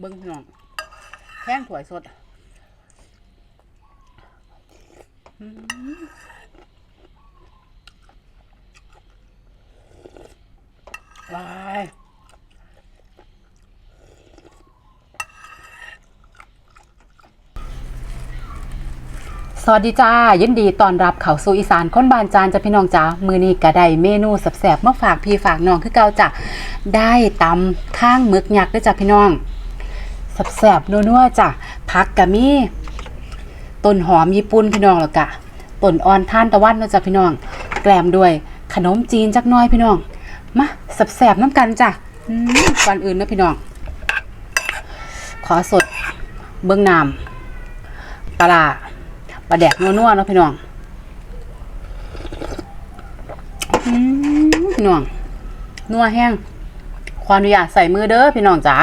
เบิ้งพี่น้องแข้งถวยสดว้ายสวัสดีจ้ายินดีตอนรับเขาสู่อีสานค้นบานจานจะพี่น้องจ้ามือนี้กระไดเมนูสับแสบๆมาฝากพี่ฝากน้องคือเก่าจ้ะได้ตำข้างมึกยักษ์ด้วยจ้ะพี่น้อง แสบๆนัวๆจ้ะผักกะมีต้นหอมญี่ปุ่นพี่น้องแล้วกะต้นอ่อนท่านตะวันเนาะจ้ะพี่น้อง แกล้มด้วยขนมจีนจักน้อยพี่น้อง มาแสบๆน้ำกันจ้ะอืมก่อนอื่นนะพี่น้อง ขอสดเบื้องน้ำปลาปลาแดกนัวๆเนะพี่น้องอืมพี่น้องนัวแห้งขออนุญาตใส่มือเด้อพี่น้องจ๋า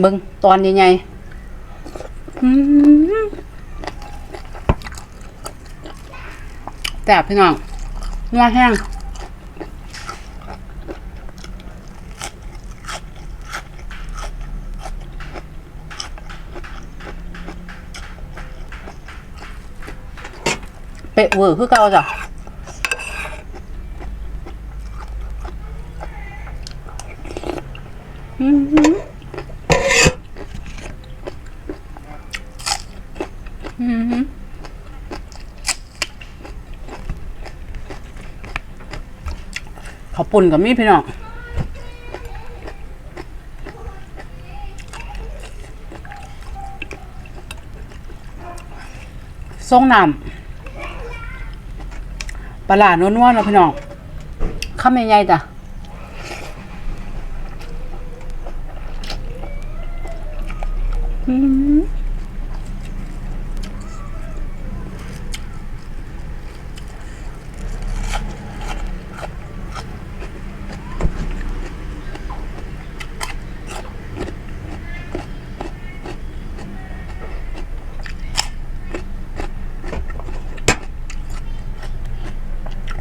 เบิ่งตอนใหญ่ๆอืมแซ่บพี่น้องนัวแห้งเปะเวอร์คือเก่าจ้ะอือหืออือหือ ข้าวปุ่นกับมีพี่น้องส่งน้ำปลาหลาดนวๆเนาะพี่น้องข้ามใหญ่จ้ะอืม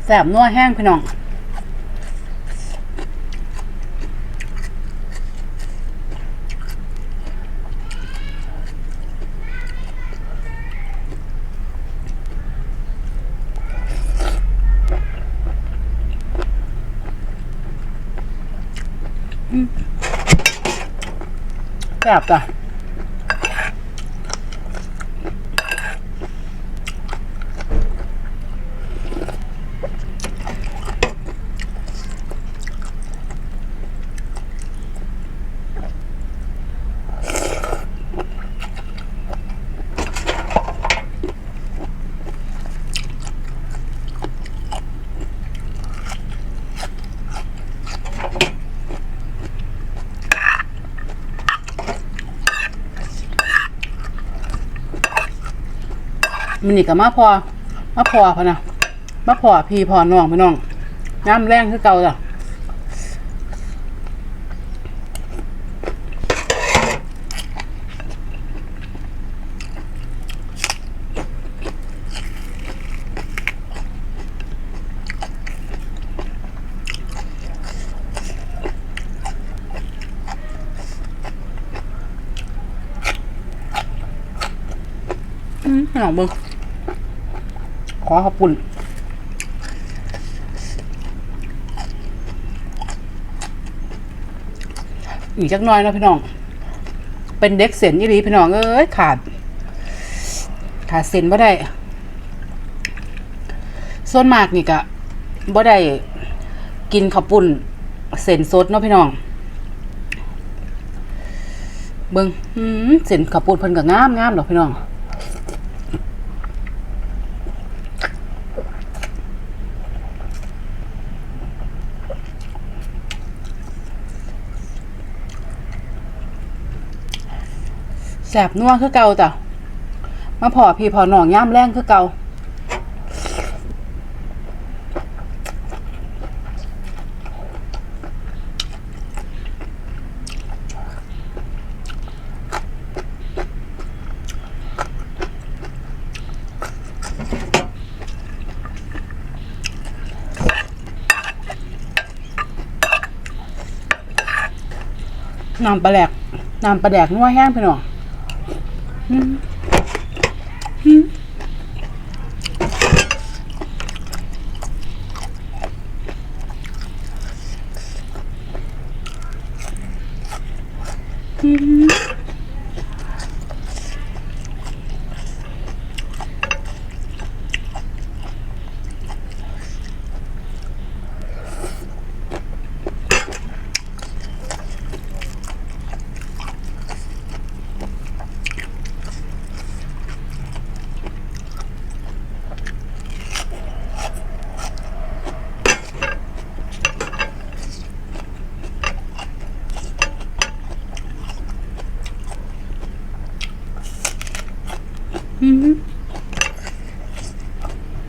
แสบนัวแห้งพี่น้องแซ่บจ้ะ มันนี่กับมาพอมาพอพะนะมาพอพี่พอน้องพี่น้องน้ำแรงคือเก่าจ้ะอืมพี่น้องเบิ่ง ขอขอบคุณอีกจักหน้อยนะพี่น้อง เป็นเด็กเส้นยี่ดีพี่น้องเอ้ยขาด ขาดเส้นบ่ได้ ส่วนมากนี่กะบ่ได้กินข้าวปุ้นเส้นสดเนาะพี่น้องเบิ่งอืมเส้นข้าวปุ้นเพิ่นก็งามงามดอกพี่น้อง แสบนัวคือเกาจ้ะมาพอพี่พอหนองย่ามแรงคือเกาน้ำปลาแดกน้ำปลาแดกนัวแห้งไปหน่อย อื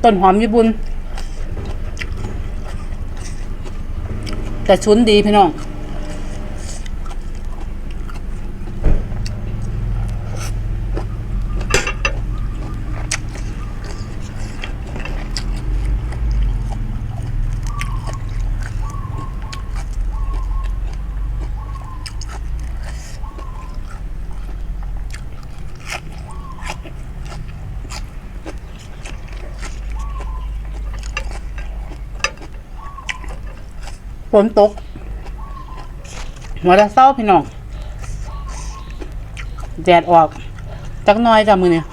ต้นหอมญี่ปุ่นแต่ชุนดีพี่น้อง ฝนตกหัวตะเศร้าพี่น้องแดดออก จักหน้อยจ้ะมือเนี่ย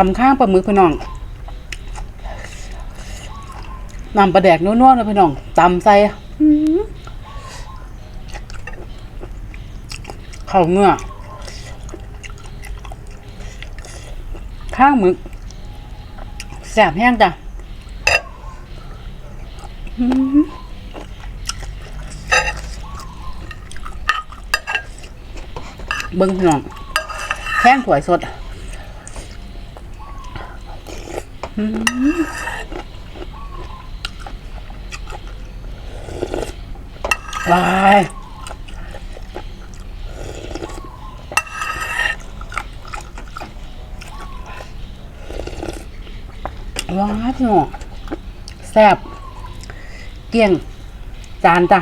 ตำข้างปลาหมึกพี่น้องนำปลาแดกนัวๆนะพี่น้องตำใส่อื้อข้าเนื้อข้างหมึกแสบแห้งจ้ะเบิ้งพี่น้องแข้งถวยสด วายว้ายพี่น้องแซ่บเกลี่ยง จานจ้ะ